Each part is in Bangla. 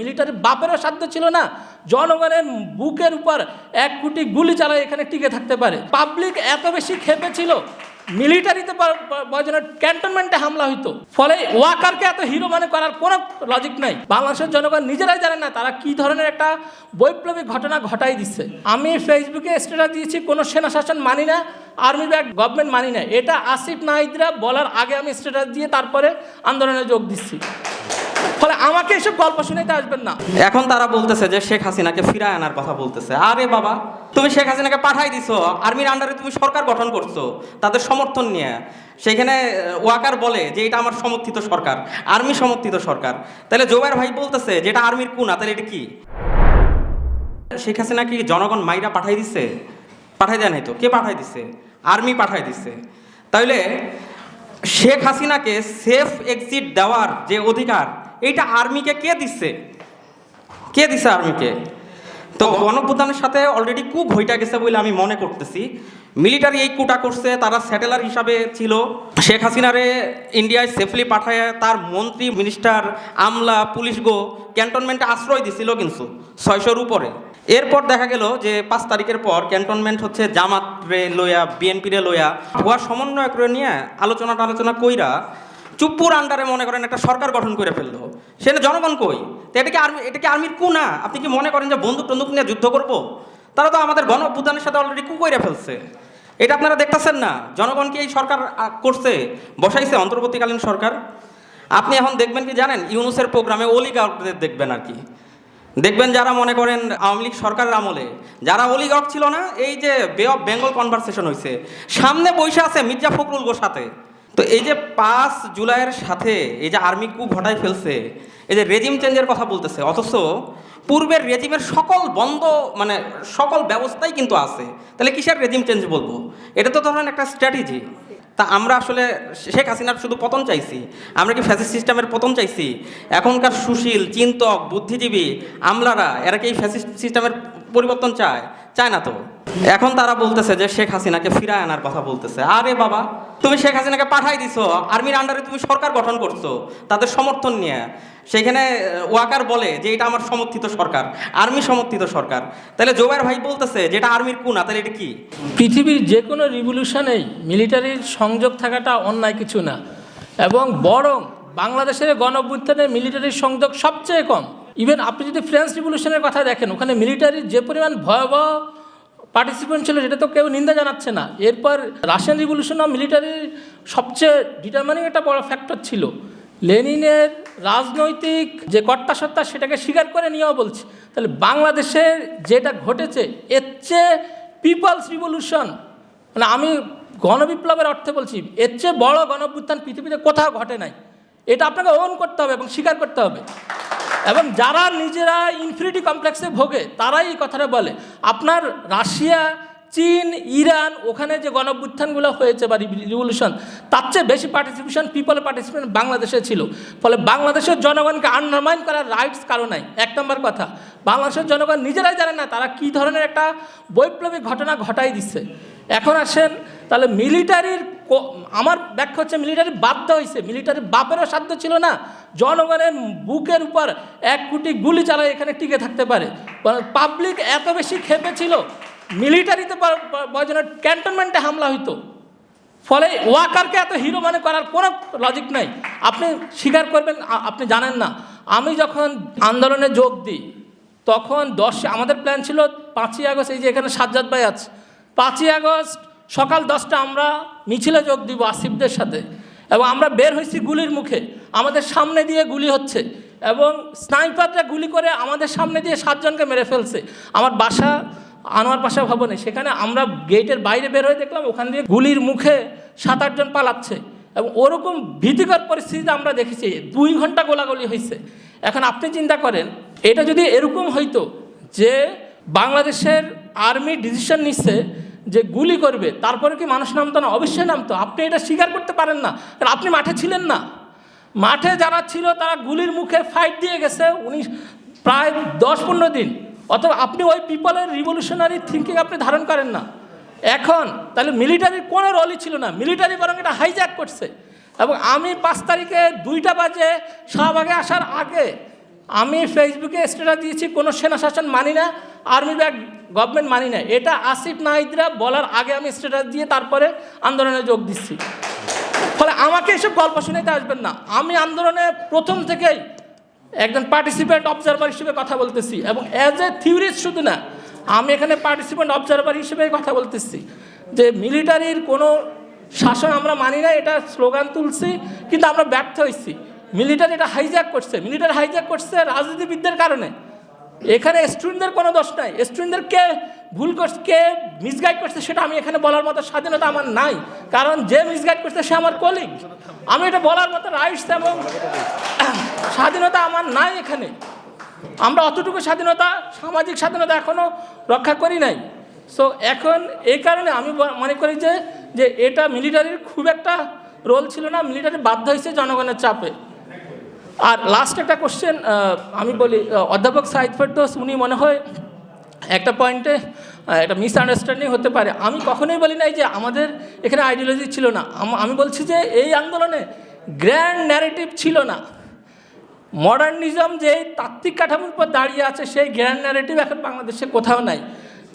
মিলিটারি বাপেরও সাধ্য ছিল না। জনগণের বুকের উপর এক কোটি গুলি চালায় এখানে টিকে থাকতে পারে। পাবলিক এত বেশি খেপে ছিল, মিলিটারিতে ক্যান্টনমেন্টে হামলা হইতো। ফলে ওয়াকারকে এত হিরো মানে করার কোনো লজিক নাই। বাংলাদেশের জনগণ নিজেরাই জানে না তারা কি ধরনের একটা বৈপ্লবিক ঘটনা ঘটাই দিচ্ছে। আমি ফেসবুকে স্ট্যাটাস দিয়েছি, কোনো সেনা শাসন মানি না আর্মি ব্যাগ গভর্নমেন্ট মানি না। এটা আসিফ নাহিদরা বলার আগে আমি স্ট্যাটাস দিয়ে তারপরে আন্দোলনে যোগ দিচ্ছি। ফলে আমাকে এসব গল্প শুনাইতে আসবেন না। এখন তারা বলতেছে যে শেখ হাসিনাকে ফিরায় আনার কথা বলতেছে। আরে বাবা, তুমি শেখ হাসিনাকে পাঠাই দিছো, আর্মির আন্ডারে তুমি সরকার গঠন করছ, তাদের সমর্থন নিয়ে। সেখানে ওয়াকার বলে যে এটা আমার সমর্থিত সরকার, আর্মি সমর্থিত সরকার। তাহলে জোবাইর ভাই বলতেছে যে এটা আর্মির কুনা, তাহলে এটা কি? শেখ হাসিনা কি জনগণ মাইরা পাঠাই দিছে? পাঠাই দেয় নাই তো? কে পাঠাই দিছে? আর্মি পাঠাই দিছে। তাহলে শেখ হাসিনাকে সেফ এক্সিট দেওয়ার যে অধিকার এইটা আর্মিকে কে দিচ্ছে কে দিছে আর্মিকে? তো গণপ্রধানের সাথে অলরেডি কুক হইটা গেছে বলে আমি মনে করতেছি। মিলিটারি এই কুটা করছে তারা স্যাটেলার হিসাবে ছিল। শেখ হাসিনারে ইন্ডিয়ায় সেফলি পাঠায় তার মন্ত্রী মিনিস্টার আমলা পুলিশ গো ক্যান্টনমেন্টে আশ্রয় দিছিল কিন্তু ছয়শোর উপরে। এরপর দেখা গেল যে পাঁচ তারিখের পর ক্যান্টনমেন্ট হচ্ছে জামাত রে লইয়া বিএনপি রে লইয়া ভুয়া সমন্বয় করে নিয়ে আলোচনা টালোচনা কইরা চুপ্পুর আন্ডারে মনে করেন একটা সরকার গঠন করে ফেলল। সেটা জনগণ কই? তো এটা কি আর্মি এটা কি আর্মির কু না? আপনি কি মনে করেন যে বন্দুক টন্দুক নিয়ে যুদ্ধ করব? তারা তো আমাদের গণ অভ্যুত্থানের সাথে অলরেডি কু করে ফেলছে। এটা আপনারা দেখতেছেন না? জনগণকে এই সরকার করছে? বসাইছে অন্তর্বর্তীকালীন সরকার? আপনি এখন দেখবেন কি জানেন? ইউনুসের প্রোগ্রামে অলিগার্কদের দেখবেন আর কি। দেখবেন যারা মনে করেন আওয়ামী লীগ সরকারের আমলে, যারা অলিগার্ক ছিল না, এই যে বে অফ বেঙ্গল কনভারসেশন হয়েছে সামনে বসে আছে মির্জা ফখরুল গোর সাথে। তো এই যে পাঁচ জুলাইয়ের সাথে এই যে আর্মি কু ঘটায় ফেলছে, এই যে রেজিম চেঞ্জের কথা বলতেছে, অথচ পূর্বের রেজিমের সকল বন্ধ মানে সকল ব্যবস্থাই কিন্তু আছে। তাহলে কিসের রেজিম চেঞ্জ বলব? এটা তো ধরেন একটা স্ট্র্যাটেজি তা আমরা আসলে শেখ হাসিনার শুধু পতন চাইছি, আমরা কি ফ্যাসিস সিস্টেমের পতন চাইছি? এখনকার সুশীল, চিন্তক, বুদ্ধিজীবী, আমলারা, এরা কি এই ফ্যাসিস্ট সিস্টেমের পরিবর্তন চায় চায় না তো? এখন তারা বলতেছে যে শেখ হাসিনাকে ফিরায় আনার কথা বলতেছে। আরে বাবা, তুমি শেখ হাসিনাকে পাঠাই দিছো, আর্মির আন্ডারে তুমি সরকার গঠন করছ, তাদের সমর্থন নিয়ে। সেখানে ওয়াকার বলে যে এটা আমার সমর্থিত সরকার, আর্মি সমর্থিত সরকার। তাহলে জোবাইর ভাই বলতেছে যে এটা আর্মির কুনা তাহলে এটা কি? পৃথিবীর যে কোনো রিভলিউশনেই মিলিটারির সংযোগ থাকাটা অন্যায় কিছু না। এবং বরং বাংলাদেশের গণঅভ্যুত্থানে মিলিটারির সংযোগ সবচেয়ে কম। ইভেন আপনি যদি ফ্রেঞ্চ রিভলিউশনের কথা দেখেন, ওখানে মিলিটারির যে পরিমাণ ভয়াবহ পার্টিসিপেন্ট ছিল, সেটা তো কেউ নিন্দা জানাচ্ছে না। এরপর রাশিয়ান রিভলিউশনও মিলিটারির সবচেয়ে ডিটারমানিং একটা বড় ফ্যাক্টর ছিল। লেনিনের রাজনৈতিক যে কর্তা সত্তা সেটাকে স্বীকার করে নিয়েও বলছে। তাহলে বাংলাদেশের যেটা ঘটেছে, এর চেয়ে পিপলস রিভলিউশন মানে আমি গণবিপ্লবের অর্থে বলছি, এর চেয়ে বড় গণঅভ্যুত্থান পৃথিবীতে কোথাও ঘটে নাই। এটা আপনাকে ওন করতে হবে এবং স্বীকার করতে হবে। এবং যারা নিজেরা ইনফিনিটি কমপ্লেক্সে ভোগে, তারাই এই কথাটা বলে। আপনার রাশিয়া, চীন, ইরান, ওখানে যে গণঅভ্যুত্থানগুলো হয়েছে বা রিভলিউশন তার চেয়ে বেশি পার্টিসিপেশন পিপল পার্টিসিপেশন বাংলাদেশে ছিল। ফলে বাংলাদেশের জনগণকে আন্ডারমাইন করার রাইটস কারও নাই। এক নম্বর কথা, বাংলাদেশের জনগণ নিজেরাই জানে না তারা কী ধরনের একটা বৈপ্লবিক ঘটনা ঘটাই দিচ্ছে। এখন আসেন, তাহলে মিলিটারির আমার ব্যাখ্যা হচ্ছে মিলিটারি বাধ্য হয়েছে মিলিটারি বাপেরও সাধ্য ছিল না, জনগণের বুকের উপর এক কোটি গুলি চালায় এখানে টিকে থাকতে পারে। পাবলিক এত বেশি খেপে ছিল মিলিটারিতে ক্যান্টনমেন্টে হামলা হইতো। ফলে ওয়াকারকে এত হিরো মানে করার কোনো লজিক নাই। আপনি স্বীকার করবেন আপনি জানেন না। আমি যখন আন্দোলনে যোগ দিই, তখন দশ, আমাদের প্ল্যান ছিল পাঁচই আগস্ট, এই যে এখানে সাজ্জাদ ভাই আছে, পাঁচই আগস্ট সকাল দশটা আমরা মিছিলে যোগ দিব আসিফদের সাথে এবং আমরা বের হয়েছি গুলির মুখে। আমাদের সামনে দিয়ে গুলি হচ্ছে এবং স্নাইপাররা গুলি করে আমাদের সামনে দিয়ে সাতজনকে মেরে ফেলছে। আমার বাসা আনোয়ার পাশা ভবনে, সেখানে আমরা গেটের বাইরে বের হয়ে দেখলাম ওখান দিয়ে গুলির মুখে সাত আটজন পালাচ্ছে এবং ওরকম ভীতিকর পরিস্থিতিতে আমরা দেখেছি, দুই ঘণ্টা গোলাগুলি হয়েছে। এখন আপনি চিন্তা করেন, এটা যদি এরকম হইতো যে বাংলাদেশের আর্মি ডিসিশন নিচ্ছে যে গুলি করবে, তারপরে কি মানুষ নামতো না? অবশ্যই নামতো। আপনি এটা স্বীকার করতে পারেন না। কারণ আপনি মাঠে ছিলেন না। মাঠে যারা ছিল, তারা গুলির মুখে ফাইট দিয়ে গেছে। উনি প্রায় দশ পনেরো দিন। অথবা আপনি ওই পিপলের রিভলিউশনারি থিঙ্কিং আপনি ধারণ করেন না। এখন তাহলে মিলিটারির কোনো রোলই ছিল না। মিলিটারি বরং এটা হাইজ্যাক করছে। এবং আমি পাঁচ তারিখে দুইটা বাজে শাহবাগে আসার আগে আমি ফেসবুকে স্ট্যাটাস দিয়েছি, কোনো সেনা শাসন মানি না আর্মি ব্যাগ গভর্নমেন্ট মানি না। এটা আসিফ নাহিদরা বলার আগে আমি স্ট্যাটাস দিয়ে তারপরে আন্দোলনে যোগ দিচ্ছি। ফলে আমাকে এসব গল্প শুনেতে আসবেন না। আমি আন্দোলনে প্রথম থেকেই একজন পার্টিসিপেন্ট অবজারভার হিসেবে কথা বলতেছি এবং অ্যাজ এ থিওরিস্ট শুধু না, আমি এখানে পার্টিসিপেন্ট অবজারভার হিসেবে কথা বলতেছি। যে মিলিটারির কোনো শাসন আমরা মানি না, এটা স্লোগান তুলছি, কিন্তু আমরা ব্যর্থ হয়েছি মিলিটারি এটা হাইজ্যাক করছে। মিলিটারি হাইজ্যাক করছে রাজনীতিবিদদের কারণে। এখানে স্টুডেন্টদের কোনো দোষ নাই। স্টুডেন্টদের কে ভুল করছে, কে মিসগাইড করছে সেটা আমি এখানে বলার মতো স্বাধীনতা আমার নাই। কারণ যে মিসগাইড করছে সে আমার কলিগ আমি এটা বলার মতো রাইটস এবং স্বাধীনতা আমার নাই এখানে। আমরা অতটুকু স্বাধীনতা, সামাজিক স্বাধীনতা এখনও রক্ষা করি নাই। সো এখন এই কারণে আমি মনে করি যে যে এটা মিলিটারির খুব একটা রোল ছিল না। মিলিটারি বাধ্য হয়েছে জনগণের চাপে। আর লাস্ট একটা কোশ্চেন আমি বলি অধ্যাপক সাইদ ফেরদোস, উনি মনে হয় একটা পয়েন্টে একটা মিসআন্ডারস্ট্যান্ডিং হতে পারে। আমি কখনোই বলি নাই যে আমাদের এখানে আইডিওলজি ছিল না। আমি বলছি যে এই আন্দোলনে গ্র্যান্ড ন্যারেটিভ ছিল না। মডার্নিজম যে তাত্ত্বিক কাঠামোর উপর দাঁড়িয়ে আছে, সেই গ্র্যান্ড ন্যারেটিভ এখন বাংলাদেশে কোথাও নাই।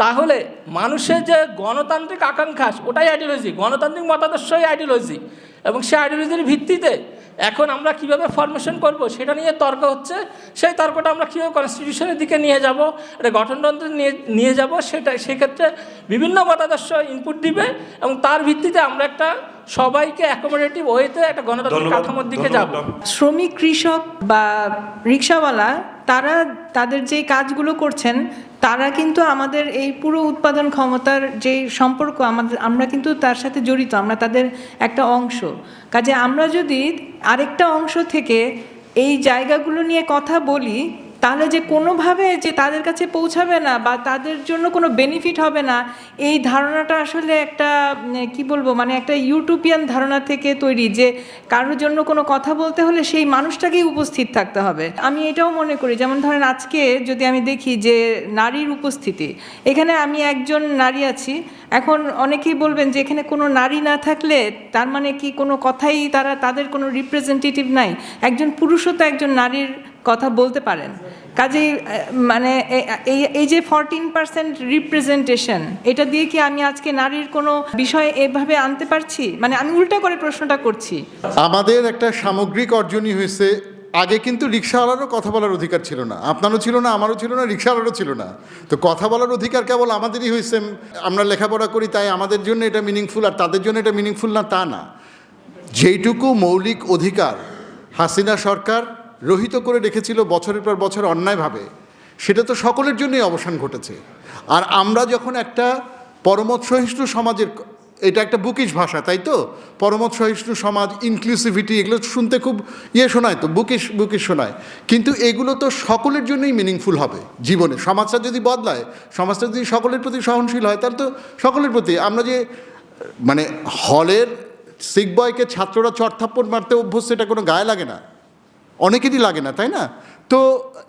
তাহলে মানুষের যে গণতান্ত্রিক আকাঙ্ক্ষা, ওটাই আইডিওলজি গণতান্ত্রিক মতাদর্শই আইডিওলজি এবং সে আইডিওলজির ভিত্তিতে এখন আমরা কীভাবে ফরমেশন করব সেটা নিয়ে তর্ক হচ্ছে। সেই তর্কটা আমরা কীভাবে কনস্টিটিউশনের দিকে নিয়ে যাব এটা গঠনতন্ত্রে নিয়ে নিয়ে যাব সেটা সেক্ষেত্রে বিভিন্ন মতাদর্শ ইনপুট দিবে এবং তার ভিত্তিতে আমরা একটা সবাইকে অ্যাকোমোডেটিভ ওয়েতে একটা গণতান্ত্রিক কাঠামোর দিকে যাব। শ্রমিক কৃষক বা রিক্সাওয়ালা তারা তাদের যে কাজগুলো করছেন, তারা কিন্তু আমাদের এই পুরো উৎপাদন ক্ষমতার যে সম্পর্ক আমাদের, আমরা কিন্তু তার সাথে জড়িত, আমরা তাদের একটা অংশ। কাজে আমরা যদি আরেকটা অংশ থেকে এই জায়গাগুলো নিয়ে কথা বলি তাহলে যে কোনোভাবে যে তাদের কাছে পৌঁছাবে না বা তাদের জন্য কোনো বেনিফিট হবে না, এই ধারণাটা আসলে একটা কি বলব মানে একটা ইউটোপিয়ান ধারণা থেকে তৈরি যে কারোর জন্য কোনো কথা বলতে হলে সেই মানুষটাকেই উপস্থিত থাকতে হবে। আমি এটাও মনে করি, যেমন ধরেন আজকে যদি আমি দেখি যে নারীর উপস্থিতি, এখানে আমি একজন নারী আছি, এখন অনেকেই বলবেন যে এখানে কোনো নারী না থাকলে তার মানে কি কোনো কথাই তারা, তাদের কোনো রিপ্রেজেন্টেটিভ নাই। একজন পুরুষও তো একজন নারীর কথা বলতে পারেন। আহ, মানে এই যে ফরটিন পার্সেন্ট রিপ্রেজেন্টেশন এটা দিয়ে কি আমি আজকে নারীর কোনো বিষয় এভাবে আনতে পারছি? মানে আমি উল্টা করে প্রশ্নটা করছি। আমাদের একটা সামগ্রিক অর্জনই হয়েছে। আগে কিন্তু রিক্সাওয়ালারও কথা বলার অধিকার ছিল না। আপনারও ছিল না আমারও ছিল না রিক্সাওয়ালারও ছিল না। তো কথা বলার অধিকার কেবল আমাদেরই হয়েছে। আমরা লেখাপড়া করি তাই আমাদের জন্য এটা মিনিংফুল আর তাদের জন্য এটা মিনিংফুল না তা না। যেইটুকু মৌলিক অধিকার হাসিনা সরকার রহিত করে রেখেছিল বছরের পর বছর অন্যায়ভাবে। সেটা তো সকলের জন্যই অবসান ঘটেছে। আর আমরা যখন একটা পরমত সহিষ্ণু সমাজের এটা একটা বুকিশ ভাষা, তাই তো? পরমত সহিষ্ণু সমাজ ইনক্লুসিভিটি এগুলো শুনতে খুব ইয়ে শোনায় তো, বুকিশ বুকিশ শোনায়। কিন্তু এগুলো তো সকলের জন্যই মিনিংফুল হবে জীবনে। সমাজটা যদি বদলায়, সমাজটা যদি সকলের প্রতি সহনশীল হয়, তাহলে তো সকলের প্রতি আমরা যে মানে হলের সিক বয়কে ছাত্ররা চড়থাপ্পড় মারতে অভ্যস্ত, এটা কোনো গায়ে লাগে না। অনেকেরই লাগে না, তাই না? তো,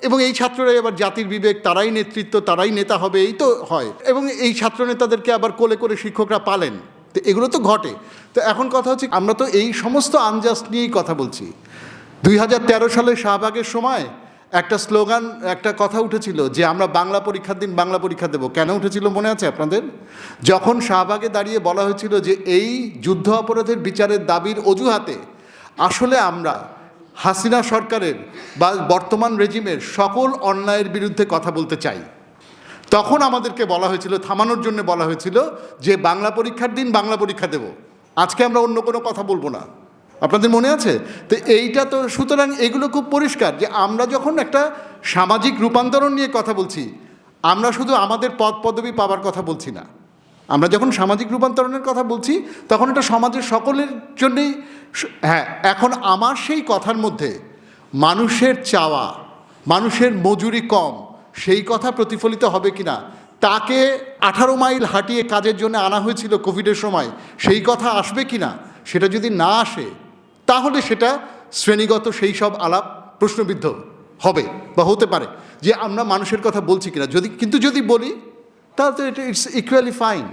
এবং এই ছাত্ররাই আবার জাতির বিবেক, তারাই নেতৃত্ব, তারাই নেতা হবে, এই তো হয়। এবং এই ছাত্র নেতাদেরকে আবার কোলে করে শিক্ষকরা পালেন। তো এগুলো তো ঘটে। তো এখন কথা হচ্ছে, আমরা তো এই সমস্ত আনজাস্ট নিয়েই কথা বলছি। দুই হাজার তেরো সালে শাহবাগের সময় একটা স্লোগান, একটা কথা উঠেছিল যে আমরা বাংলা পরীক্ষার দিন বাংলা পরীক্ষা দেব। কেন উঠেছিল মনে আছে আপনাদের? যখন শাহবাগে দাঁড়িয়ে বলা হয়েছিল যে এই যুদ্ধ অপরাধের বিচারের দাবির অজুহাতে আসলে আমরা হাসিনা সরকারের বা বর্তমান রেজিমের সকল অন্যায়ের বিরুদ্ধে কথা বলতে চাই। তখন আমাদেরকে বলা হয়েছিল, থামানোর জন্য বলা হয়েছিল যে বাংলা পরীক্ষার দিন বাংলা পরীক্ষা দেব। আজকে আমরা অন্য কোনো কথা বলব না। আপনাদের মনে আছে? তো এইটা তো, সুতরাং এগুলো খুব পরিষ্কার যে আমরা যখন একটা সামাজিক রূপান্তরণ নিয়ে কথা বলছি, আমরা শুধু আমাদের পদ পদবি পাওয়ার কথা বলছি না। আমরা যখন সামাজিক রূপান্তরণের কথা বলছি, তখন এটা সমাজের সকলের জন্যেই হ্যাঁ এখন আমার সেই কথার মধ্যে মানুষের চাওয়া, মানুষের মজুরি কম, সেই কথা প্রতিফলিত হবে কিনা, তাকে আঠারো মাইল হাঁটিয়ে কাজের জন্য আনা হয়েছিল কোভিডের সময়, সেই কথা আসবে কিনা, সেটা যদি না আসে, তাহলে সেটা শ্রেণীগত সেই সব আলাপ প্রশ্নবিদ্ধ হবে বা হতে পারে, যে আমরা মানুষের কথা বলছি কিনা। যদি, কিন্তু যদি বলি তাহলে তো এটা ইটস ইকুয়ালি ফাইন